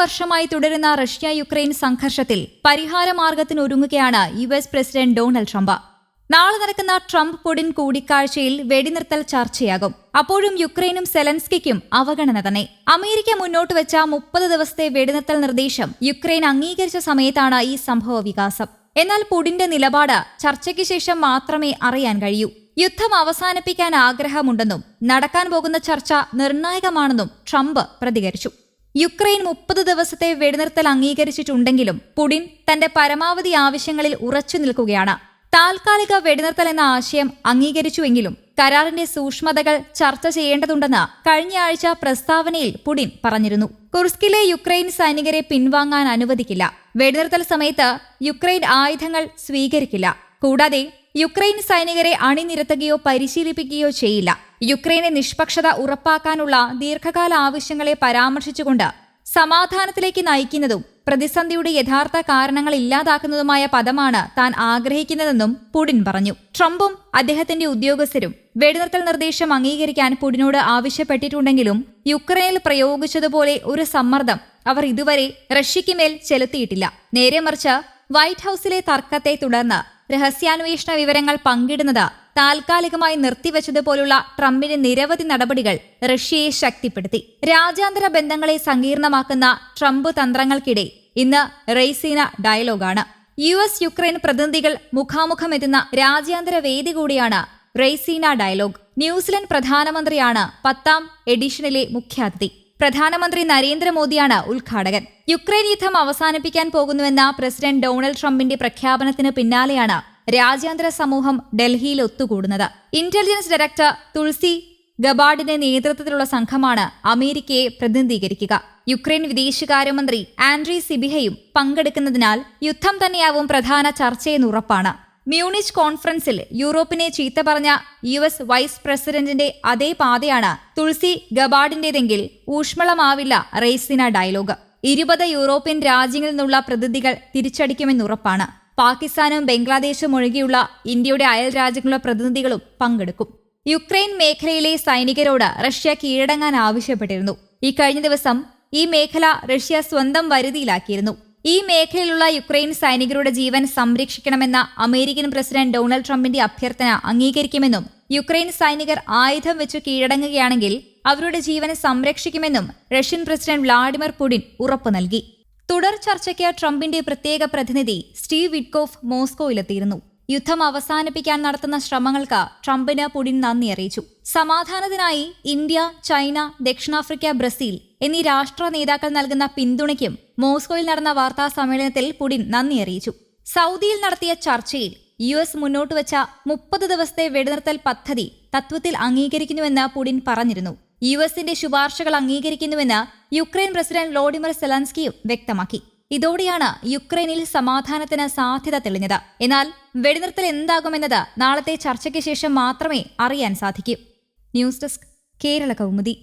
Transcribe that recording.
വർഷമായി തുടരുന്ന Russia Ukraine സംഘർഷത്തിൽ പരിഹാരമാർഗത്തിനൊരുങ്ങുകയാണ് U S president Donald Trump. നാളെ നടക്കുന്ന ട്രംപ് പുടിൻ കൂടിക്കാഴ്ചയിൽ വെടിനിർത്തൽ ചർച്ചയാകും. അപ്പോഴും യുക്രൈനും സെലൻസ്കിക്കും അവഗണന തന്നെ. അമേരിക്ക മുന്നോട്ട് വെച്ച മുപ്പത് ദിവസത്തെ വെടിനിർത്തൽ നിർദ്ദേശം യുക്രൈൻ അംഗീകരിച്ച സമയത്താണ് ഈ സംഭവ വികാസം. എന്നാൽ പുടിന്റെ നിലപാട് ചർച്ചയ്ക്ക് ശേഷം മാത്രമേ അറിയാൻ കഴിയൂ. യുദ്ധം അവസാനിപ്പിക്കാൻ ആഗ്രഹമുണ്ടെന്നും നടക്കാൻ പോകുന്ന ചർച്ച നിർണായകമാണെന്നും ട്രംപ് പ്രതികരിച്ചു. യുക്രൈൻ മുപ്പത് ദിവസത്തെ വെടിനിർത്തൽ അംഗീകരിച്ചിട്ടുണ്ടെങ്കിലും പുടിൻ തന്റെ പരമാവധി ആവശ്യങ്ങളിൽ ഉറച്ചു നിൽക്കുകയാണ്. താൽക്കാലിക വെടിനിർത്തൽ എന്ന ആശയം അംഗീകരിച്ചുവെങ്കിലും കരാറിന്റെ സൂക്ഷ്മതകൾ ചർച്ച ചെയ്യേണ്ടതുണ്ടെന്ന് കഴിഞ്ഞയാഴ്ച പ്രസ്താവനയിൽ പുടിൻ പറഞ്ഞിരുന്നു. കുർസ്കിലെ യുക്രൈൻ സൈനികരെ പിൻവാങ്ങാൻ അനുവദിക്കില്ല. വെടിനിർത്തൽ സമയത്ത് യുക്രൈൻ ആയുധങ്ങൾ സ്വീകരിക്കില്ല. കൂടാതെ യുക്രൈൻ സൈനികരെ അണിനിരത്തുകയോ പരിശീലിപ്പിക്കുകയോ ചെയ്യില്ല. യുക്രൈനെ നിഷ്പക്ഷത ഉറപ്പാക്കാനുള്ള ദീർഘകാല ആവശ്യങ്ങളെ പരാമർശിച്ചുകൊണ്ട് സമാധാനത്തിലേക്ക് നയിക്കുന്നതും പ്രതിസന്ധിയുടെ യഥാർത്ഥ കാരണങ്ങൾ ഇല്ലാതാക്കുന്നതുമായ പദമാണ് താൻ ആഗ്രഹിക്കുന്നതെന്നും പുടിൻ പറഞ്ഞു. ട്രംപും അദ്ദേഹത്തിന്റെ ഉദ്യോഗസ്ഥരും വെടിനിർത്തൽ നിർദ്ദേശം അംഗീകരിക്കാൻ പുടിനോട് ആവശ്യപ്പെട്ടിട്ടുണ്ടെങ്കിലും യുക്രൈനിൽ പ്രയോഗിച്ചതുപോലെ ഒരു സമ്മർദ്ദം അവർ ഇതുവരെ റഷ്യയ്ക്ക് മേൽ ചെലുത്തിയിട്ടില്ല. നേരെ മറിച്ച് വൈറ്റ് ഹൌസിലെ തർക്കത്തെ തുടർന്ന് രഹസ്യാന്വേഷണ വിവരങ്ങൾ പങ്കിടുന്നത് താൽക്കാലികമായി നിർത്തിവച്ചതുപോലുള്ള ട്രംപിന്റെ നിരവധി നടപടികൾ റഷ്യയെ ശക്തിപ്പെടുത്തി. രാജ്യാന്തര ബന്ധങ്ങളെ സങ്കീർണമാക്കുന്ന ട്രംപ് തന്ത്രങ്ങൾക്കിടെ ഇന്ന് റെയ്സീന ഡയലോഗാണ്. യു എസ് യുക്രൈൻ പ്രതിനിധികൾ മുഖാമുഖമെത്തുന്ന രാജ്യാന്തര വേദി കൂടിയാണ് റെയ്സീന ഡയലോഗ്. ന്യൂസിലൻഡ് പ്രധാനമന്ത്രിയാണ് പത്താം എഡിഷനിലെ മുഖ്യാതിഥി. പ്രധാനമന്ത്രി നരേന്ദ്രമോദിയാണ് ഉദ്ഘാടകൻ. യുക്രൈൻ യുദ്ധം അവസാനിപ്പിക്കാൻ പോകുന്നുവെന്ന പ്രസിഡന്റ് ഡൊണാൾഡ് ട്രംപിന്റെ പ്രഖ്യാപനത്തിന് പിന്നാലെയാണ് രാജ്യാന്തര സമൂഹം ഡൽഹിയിൽ ഒത്തുകൂടുന്നത്. ഇന്റലിജൻസ് ഡയറക്ടർ തുൾസി ഗബാർഡിന്റെ നേതൃത്വത്തിലുള്ള സംഘമാണ് അമേരിക്കയെ പ്രതിനിധീകരിക്കുക. യുക്രൈൻ വിദേശകാര്യമന്ത്രി ആൻഡ്രി സിബിഹയും പങ്കെടുക്കുന്നതിനാൽ യുദ്ധം തന്നെയാവും പ്രധാന ചർച്ചയെന്ന് ഉറപ്പാണ് മ്യൂണിച്ച് കോൺഫറൻസിൽ യൂറോപ്പിനെ ചീത്ത പറഞ്ഞ യു എസ് വൈസ് പ്രസിഡന്റിന്റെ അതേ പാതയാണ് തുൾസി ഗബാർഡിന്റേതെങ്കിൽ ഊഷ്മളമാവില്ല റെയ്സിന ഡയലോഗ്. ഇരുപത് യൂറോപ്യൻ രാജ്യങ്ങളിൽ നിന്നുള്ള പ്രതിനിധികൾ തിരിച്ചടിക്കുമെന്നുറപ്പാണ് പാകിസ്ഥാനും ബംഗ്ലാദേശും ഒഴികെയുള്ള ഇന്ത്യയുടെ അയൽ രാജ്യങ്ങളുടെ പ്രതിനിധികളും പങ്കെടുക്കും. യുക്രൈൻ മേഖലയിലെ സൈനികരോട് റഷ്യ കീഴടങ്ങാൻ ആവശ്യപ്പെട്ടിരുന്നു. ഈ കഴിഞ്ഞ ദിവസം ഈ മേഖല റഷ്യ സ്വന്തം വരുതിയിലാക്കിയിരുന്നു. ഈ മേഖലയിലുള്ള യുക്രൈൻ സൈനികരുടെ ജീവൻ സംരക്ഷിക്കണമെന്ന അമേരിക്കൻ പ്രസിഡന്റ് ഡൊണാൾഡ് ട്രംപിന്റെ അഭ്യർത്ഥന അംഗീകരിക്കുമെന്നും യുക്രൈൻ സൈനികർ ആയുധം വെച്ച് കീഴടങ്ങുകയാണെങ്കിൽ അവരുടെ ജീവനെ സംരക്ഷിക്കുമെന്നും റഷ്യൻ പ്രസിഡന്റ് വ്ളാഡിമിർ പുടിൻ ഉറപ്പു നൽകി. തുടർ ചർച്ചയ്ക്ക് ട്രംപിന്റെ പ്രത്യേക പ്രതിനിധി സ്റ്റീവ് വിറ്റ്കോഫ് മോസ്കോയിലെത്തിയിരുന്നു. യുദ്ധം അവസാനിപ്പിക്കാൻ നടത്തുന്ന ശ്രമങ്ങൾക്ക് ട്രംപിന് പുടിൻ നന്ദി അറിയിച്ചു. സമാധാനത്തിനായി ഇന്ത്യ ചൈന ദക്ഷിണാഫ്രിക്ക ബ്രസീൽ എന്നീ രാഷ്ട്ര നേതാക്കൾ നൽകുന്ന പിന്തുണയ്ക്കും മോസ്കോയിൽ നടന്ന വാർത്താ സമ്മേളനത്തിൽ പുടിൻ നന്ദി അറിയിച്ചു. സൗദിയിൽ നടത്തിയ ചർച്ചയിൽ യു എസ് മുന്നോട്ട് വെച്ച മുപ്പത് ദിവസത്തെ വെടിനിർത്തൽ പദ്ധതി തത്വത്തിൽ അംഗീകരിക്കുന്നുവെന്ന് പുടിൻ പറഞ്ഞിരുന്നു. യു എസിന്റെ ശുപാർശകൾ അംഗീകരിക്കുന്നുവെന്ന് യുക്രൈൻ പ്രസിഡന്റ് ലോഡിമർ സെലൻസ്കിയും വ്യക്തമാക്കി. ഇതോടെയാണ് യുക്രൈനിൽ സമാധാനത്തിന് സാധ്യത തെളിഞ്ഞത്. എന്നാൽ വെടിനിർത്തൽ എന്താകുമെന്നത് നാളത്തെ ചർച്ചയ്ക്ക് ശേഷം മാത്രമേ അറിയാൻ സാധിക്കൂ. News desk Kerala Kaumudi.